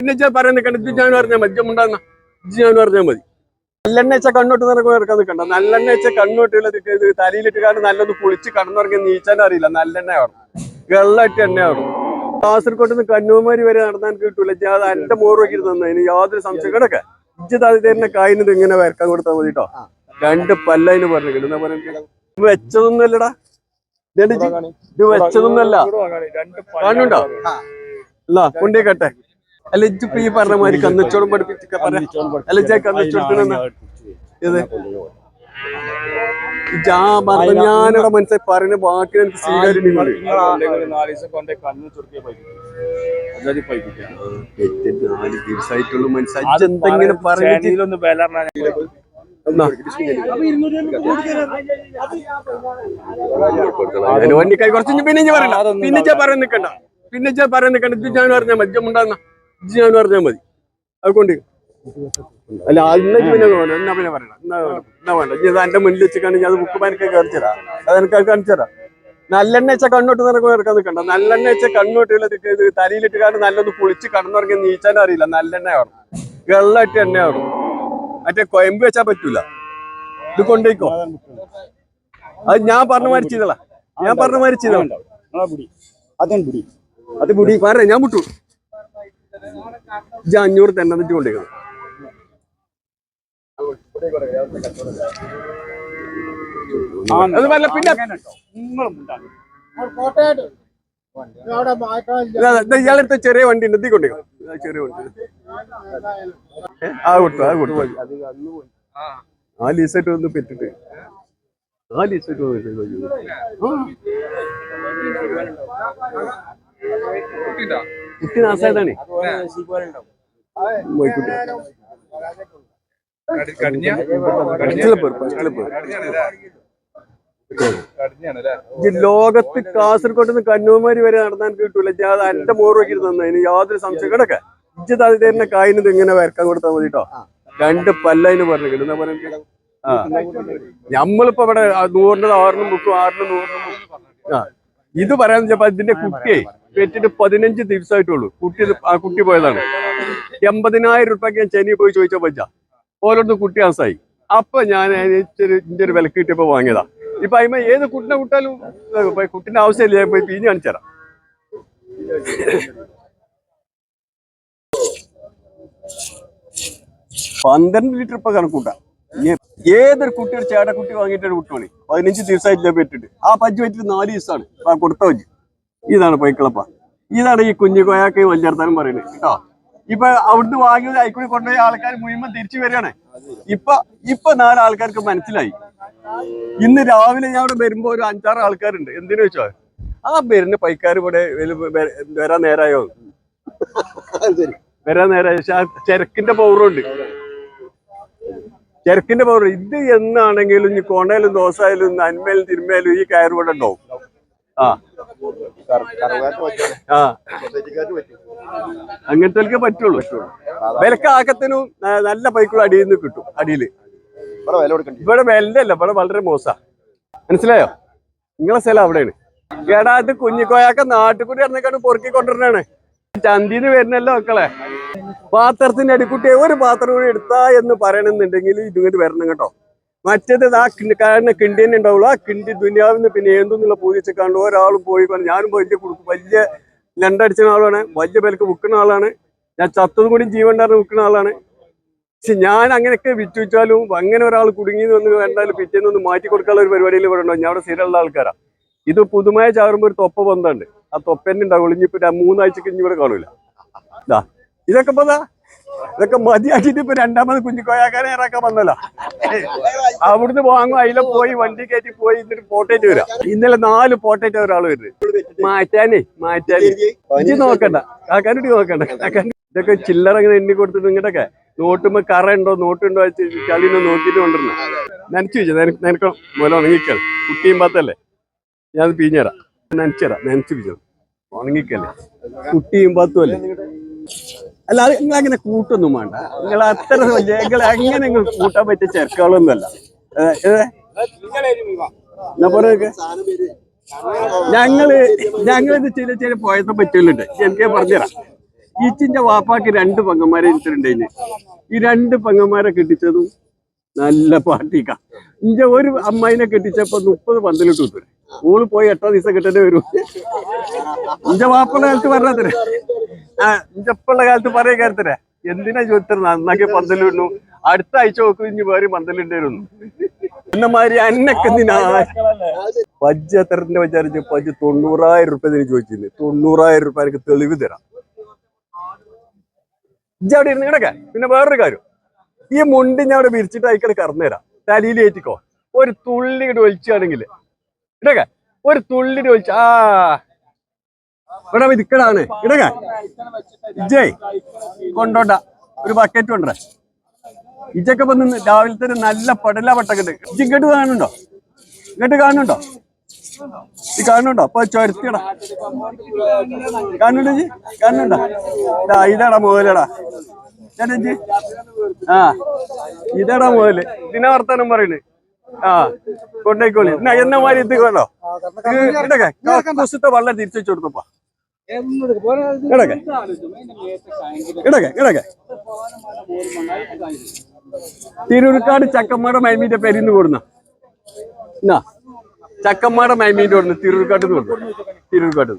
നിൽക്കണ്ട ഞാൻ പറഞ്ഞാൽ മതി. ഉണ്ടാകുന്ന ഇജ്ജ് ഞാൻ പറഞ്ഞാൽ മതി. നല്ലെണ്ണ വെച്ച കണ്ണോട്ട് നിറക്കാൻ ഇറക്കാൻ നിൽക്കണ്ട നല്ലെണ്ണ വെച്ച കണ്ണോട്ടുള്ള ഇത് തലയിലിട്ട് കാരണം നല്ലൊന്ന് കുളിച്ച് കടന്നുറങ്ങി നീച്ചാൻ അറിയില്ല. നല്ലെണ്ണ ആവണം വെള്ളമായിട്ട് എണ്ണ ആവണം. കാസർഗോഡ് നിന്ന് കന്യാകുമാരി വരെ നടന്നാൻ കിട്ടൂല. അത് എന്റെ മോറ് നോക്കി തന്നതിന് യാതൊരു സംശയം കിടക്കെ ഇജ്ജ് അത് തരുന്ന കായിന് ഇങ്ങനെ വരക്കാൻ കൊടുത്താൽ മതി കേട്ടോ രണ്ട് പല്ലതിന് പറഞ്ഞു കിട്ടുന്ന പറഞ്ഞു വെച്ചതൊന്നുമല്ലടാ? ഇത് വെച്ചതൊന്നുമല്ല. കണ്ണുണ്ടോ അല്ല കൊണ്ടേക്കട്ടെ അല്ല ഇജ്ജിപ്പോ ഈ പറഞ്ഞ മാതിരി കന്നച്ചോളം പഠിപ്പിച്ചൊക്കെ പറയാം. അല്ല ഇത് ആ പറഞ്ഞ ഞാനിവിടെ മനസ്സിലായി പറയുന്ന ബാക്കി എനിക്ക് സ്വീകാര്യം മനസ്സിലായി. എന്തെങ്കിലും വണ്ടിക്കായി കുറച്ച് ഇഞ്ഞ് പിന്നെ ഞാൻ പറയണ്ട. പിന്നെ പറയാൻ നിൽക്കണ്ട പിന്നെ ഞാൻ പറയാൻ നിൽക്കണ്ട ഞാൻ പറഞ്ഞ മദ്യം ഉണ്ടാകുന്ന ഞാൻ പറഞ്ഞാൽ മതി. അതുകൊണ്ട് അല്ല അന്ന് ഇജ്ജ് പിന്നെ വേണം എന്നാ പിന്നെ പറയണം എന്നാ വേണം എന്നാ വേണ്ട. ഇത് എന്റെ മുന്നിൽ വെച്ചിട്ടാണെങ്കിൽ അത് ബുക്ക് പാനൊക്കെ കാണിച്ചു തരാം. അത് എനിക്ക് കാണിച്ചു തരാം. നല്ലെണ്ണ വെച്ച കണ്ണോട്ട് നിനക്ക് ഇറക്കാൻ നിൽക്കണ്ട. നല്ലെണ്ണ വെച്ച കണ്ണോട്ടുള്ള തലയിലിട്ട് കാരണം നല്ലൊന്ന് കുളിച്ച് കടന്നുറങ്ങി നീച്ചാൻ അറിയില്ല. നല്ലെണ്ണ ആവണം വെള്ളമായിട്ട് എണ്ണ ആവണം മറ്റേ കൊയമ്പ് വെച്ചാൽ പറ്റൂല. ഇത് കൊണ്ടേക്കോ അത് ഞാൻ പറഞ്ഞ മരിച്ചതാ ഞാൻ പറഞ്ഞ മരിച്ചതാ അതും മുടി പറ ഞാൻ വിട്ടു ഇജ്ജ് അഞ്ഞൂറ് തന്നെ എന്നിട്ട് കൊണ്ടിരിക്കുന്നു അത് വല്ല പിന്നെ ഇതാ, ഇതാ ഇയാളെടുത്ത ചെറിയ വണ്ടി ഉണ്ട് എത്തി കൊണ്ടേക്കണം ഇതാ ചെറിയ വണ്ടി. ആ കൊടുത്തു ആ കൊടുത്തു. ആ ലീസായിട്ട് ഒന്ന് പെറ്റിട്ട്. ആ ലീസായിട്ട് ഒന്ന് കുട്ടി നാസായതാണ്. ലോകത്ത് കാസർകോട്ട് നിന്ന് കന്യാകുമാരി വരെ നടന്നാൻ കിട്ടൂല. അത് എന്റെ മോറ് നോക്കി തന്നതിന് യാതൊരു സംശയം കിടക്കെ ഇജ്ജ് അത് തരുന്ന കായിന് ഇങ്ങനെ വരക്കാൻ കൊടുത്താൽ മതി കേട്ടോ രണ്ട് പല്ലതിന് പറഞ്ഞു കിട്ടുന്ന പോലെ ആ. നമ്മളിപ്പോ ഇവിടെ നൂറിന് ആറിനും മുക്കും ആറിനും നൂറിനും. ആ. ഇത് പറയാന്ന് വെച്ചപ്പോ ഇതിന്റെ കുട്ടിയെ പെറ്റിട്ട് പതിനഞ്ച് ദിവസമായിട്ടുള്ളൂ കുട്ടി ആ കുട്ടി പോയതാണ്. എൺപതിനായിരം റുപ്യക്ക് ഞാൻ ചെന്നൈ പോയി ചോദിച്ചാൽ പറ്റാ ഓരോരുത്തർ കുട്ടി ആസായി അപ്പൊ ഞാൻ ഇതിന്റെ ഒരു വിലക്ക് കിട്ടിയപ്പോ വാങ്ങിയതാ. ഇപ്പൊ അതിമ ഏത് കുട്ടിനെ ഇപ്പൊ കുട്ടിന്റെ ആവശ്യമില്ല ഞാൻ പോയി പിഞ്ഞ് കാണിച്ചു തരാം. പന്ത്രണ്ട് ലിറ്റർ ഇപ്പൊ കണക്കൂട്ടാ. ഏതൊരു കുട്ടിയുടെ ചേട്ട ചേട്ടക്കുട്ടി വാങ്ങിയിട്ടൊരു കുട്ടിയാണ് കുട്ടി പതിനഞ്ച് ദിവസമായിട്ടില്ല പെട്ടിട്ട്. ആ പജ്ജ് പറ്റിട്ട് നാല് ദിവസമാണ് ആ കൊടുത്ത പഞ്ച്. ഇതാണ് പൈക്കളപ്പ. ഇതാണ് ഈ കുഞ്ഞു കോയാക്ക് വലിയർത്താനും പറയുന്നത് കേട്ടോ? ഇപ്പൊ അവിടുന്ന് വാങ്ങിയത് അയക്കൂടി കൊണ്ടുപോയ ആൾക്കാർ മുഴുവൻ തിരിച്ചു വരികയാണ്. ഇപ്പൊ ഇപ്പൊ നാല് ആൾക്കാർക്ക് മനസ്സിലായി. ഇന്ന് രാവിലെ ഞാൻ ഇവിടെ വരുമ്പോ ഒരു അഞ്ചാറ് ആൾക്കാരുണ്ട്. എന്തിനു വെച്ചോ ആ വരുന്ന പൈക്കാർ ഇവിടെ വരാൻ നേരായോ? വരാൻ നേരായോ? പക്ഷെ ആ ചെരക്കിന്റെ പൗറുണ്ട് ചെരക്കിന്റെ പൗർ ഇത് എന്നാണെങ്കിലും ഇനി കൊണയിലും ദോശയിലും നന്മയിലും തിരുമയിലും ഈ കയറുകൂടെ ഉണ്ടാവും. ആ. ആ. അങ്ങനത്തെ പറ്റുള്ളൂ. വിലക്ക് ആക്കത്തിനും നല്ല പൈക്കുള്ള അടിയിൽ നിന്ന് കിട്ടും അടിയിൽ. ഇവിടെ വിലല്ല ഇവിടെ വളരെ മോശ. മനസ്സിലായോ? നിങ്ങളെ സ്ഥലം അവിടെയാണ്. എടാ കുഞ്ഞിക്കോയാക്ക നാട്ടുകൂടി ഇറങ്ങിക്കാണ്ട് പൊറുക്കി കൊണ്ടുവരണേ ചന്തിന്ന് വരുന്നല്ലോ മക്കളെ. പാത്രത്തിന്റെ അടിക്കുട്ടിയെ ഒരു പാത്രം കൂടി എടുത്താ എന്ന് പറയണമെന്നുണ്ടെങ്കിൽ ഇതിങ്ങോട്ട് വരണം കേട്ടോ. മറ്റേത് ആ കാരണം കിണ്ടി തന്നെ ഉണ്ടാവുള്ളൂ. ആ കിണ്ടി ദുനിയാവിന്ന് പിന്നെ എന്തെന്നുള്ള പൂജിച്ച് കണ്ട് ഒരാളും പോയി പറഞ്ഞു ഞാനും വലിയ കൊടുക്കും വലിയ ലണ്ടടിച്ച ആളാണ്. വലിയ വിലക്ക് വിൽക്കുന്ന ആളാണ്. ഞാൻ ചത്തതും കൂടി ജീവൻ ഉണ്ടായിരുന്നു വിൽക്കുന്ന ആളാണ്. പക്ഷെ ഞാൻ അങ്ങനെയൊക്കെ വിറ്റുവെച്ചാലും അങ്ങനെ ഒരാൾ കുടുങ്ങി വന്ന് വേണ്ടാലും പിറ്റേന്ന് ഒന്ന് മാറ്റി കൊടുക്കാനുള്ള ഒരു പരിപാടിയിൽ ഇവിടെ ഞാൻ അവിടെ സ്ഥിരമുള്ള ആൾക്കാരാ. ഇത് പുതുമായ ചാറുമ്പോൾ ഒരു തൊപ്പ ബന്ധമുണ്ട് ആ തൊപ്പന്നെ ഉണ്ടാവുള്ളൂ. ഇനിയിപ്പോ മൂന്നാഴ്ചക്ക് ഇനി ഇവിടെ കാണൂല. ഇതാ ഇതൊക്കെ ദാ, ഇതൊക്കെ മതിയാക്കിട്ട് ഇപ്പൊ രണ്ടാമത് കുഞ്ഞിക്കോയാക്കാനെ ഇറക്കാൻ വന്നല്ലോ. അവിടുന്ന് വാങ്ങും അതിലെ പോയി വണ്ടി കയറ്റി പോയി എന്നിട്ട് പോട്ടേറ്റ് വരാം ഇന്നലെ നാല് പോട്ടേറ്റ് ഒരാൾ വരുന്നത് മാറ്റാനേ മാറ്റാനേ. ഇനി നോക്കണ്ട. കാക്കാനോട് നോക്കണ്ട. ഇതൊക്കെ ചില്ലറ ഇങ്ങനെ എണ്ണി കൊടുത്തിട്ട് ഇങ്ങോട്ടൊക്കെ. നോട്ടുമ്പോ കറ ഉണ്ടോ നോട്ടുണ്ടോ ചളിനോ നോക്കിയിട്ട് കൊണ്ടിരുന്ന നനച്ചു വെച്ചു നനക്കണം. മുല ഉണങ്ങിക്കൽ കുട്ടിയും പാത്തല്ലേ? ഞാൻ പിഞ്ഞുതരാം നനച്ചുതരാം നനച്ചു വെച്ചു. ഉണങ്ങിക്കല്ലേ? കുട്ടിയും പാത്തും അല്ലേ അല്ല നിങ്ങൾ അങ്ങനെ കൂട്ടൊന്നും വേണ്ട. നിങ്ങൾ അത്ര നിങ്ങൾ അങ്ങനെ നിങ്ങൾ കൂട്ടാൻ പറ്റിയ ചെറുക്കളൊന്നുമല്ല ഞങ്ങൾ ഞങ്ങളിത് ചില ചില പോയത്തെ പറ്റില്ലുണ്ട് എനിക്ക് പറഞ്ഞുതരാം. ഈച്ചിന്റെ വാപ്പാക്ക് രണ്ട് പെങ്ങന്മാരെ ഇട്ടിട്ടുണ്ടെന്ന് ഈ രണ്ട് പെങ്ങന്മാരെ കെട്ടിച്ചതും നല്ല പാർട്ടിക്ക. ഇഞ്ച ഒരു അമ്മായിനെ കെട്ടിച്ചപ്പോ മുപ്പത് പന്തലിട്ട് കിട്ടും ഓൾ പോയി എട്ടാം ദിവസം കിട്ടേണ്ടി വരും. ഇഞ്ച വാപ്പ കാലത്ത് പറഞ്ഞതരേ ഇഞ്ചപ്പുള്ള കാലത്ത് പറയ കാര്യത്തരേ എന്തിനാ ചോദിച്ചത്? നന്നാക്കി പന്തലിടുന്നു. അടുത്ത ആഴ്ച നോക്കും ഇനി വേറെ പന്തലിണ്ടായിരുന്നു എന്നമാതിരി അന്നൊക്കെ പജ്ജ എത്രന്റെ വിചാരിച്ച് പജ്ജ് തൊണ്ണൂറായിരം റുപ്യ ഇതിന് ചോദിച്ചിരുന്നു. തൊണ്ണൂറായിരം റുപ്യ എനിക്ക് തെളിവ് തരാം. ഇജ്ജ അവിടെ ഇരുന്ന് കിടക്കാൻ പിന്നെ വേറൊരു കാര്യം. ഈ മുണ്ടി ഞാൻ അവിടെ വിരിച്ചിട്ട് അയക്കൽ കറന്നു തരാം. തലയിൽ ഏറ്റിക്കോ ഒരു തുള്ളി ഇങ്ങോട്ട് ഒഴിച്ചാണെങ്കിൽ ഇടക്ക ഒരു തുള്ളി ഒഴിച്ച ആ ഇവിടെ ഇരിക്കടാണ് ഇടക ഇജ്ജേ കൊണ്ടോണ്ട ഒരു ബക്കറ്റ് കൊണ്ടേ ഇജ്ജൊക്കെ നിന്ന് രാവിലത്തെ ഒരു നല്ല പടല പട്ടക്കുണ്ട് ഇജ്ജ് ഇങ്ങോട്ട് കാണുന്നുണ്ടോ ഇങ്ങോട്ട് കാണുന്നുണ്ടോ ഈ കാണുന്നുണ്ടോ അപ്പൊ ചൊരത്തിയടാ കാണുന്നുണ്ടോ ജി കാണുന്നുണ്ടോ ഇതാ ഇതാടാ മുതലടാ ചേട്ടാ ആ ഇതാടാ മുതൽ ഇതിനെ വർത്താനം പറയുന്നത് ആ കൊണ്ടേക്കോളി എന്നാ എന്നമാരി മാതിരി ഇത് കൊണ്ടോ ഇതൊക്കെ വെള്ളം തിരിച്ചു വെച്ചു കൊടുത്തപ്പോ തിരൂർക്കാട് ചക്കമ്മയുടെ മൈമീന്റെ പേരിന്ന് കൊടുന്ന. എന്നാ ചക്കമ്മയുടെ മൈമീന്റെ കൊടുന്ന് തിരൂർക്കാട്ട് കൊടുന്നു തിരൂർക്കാട്ട്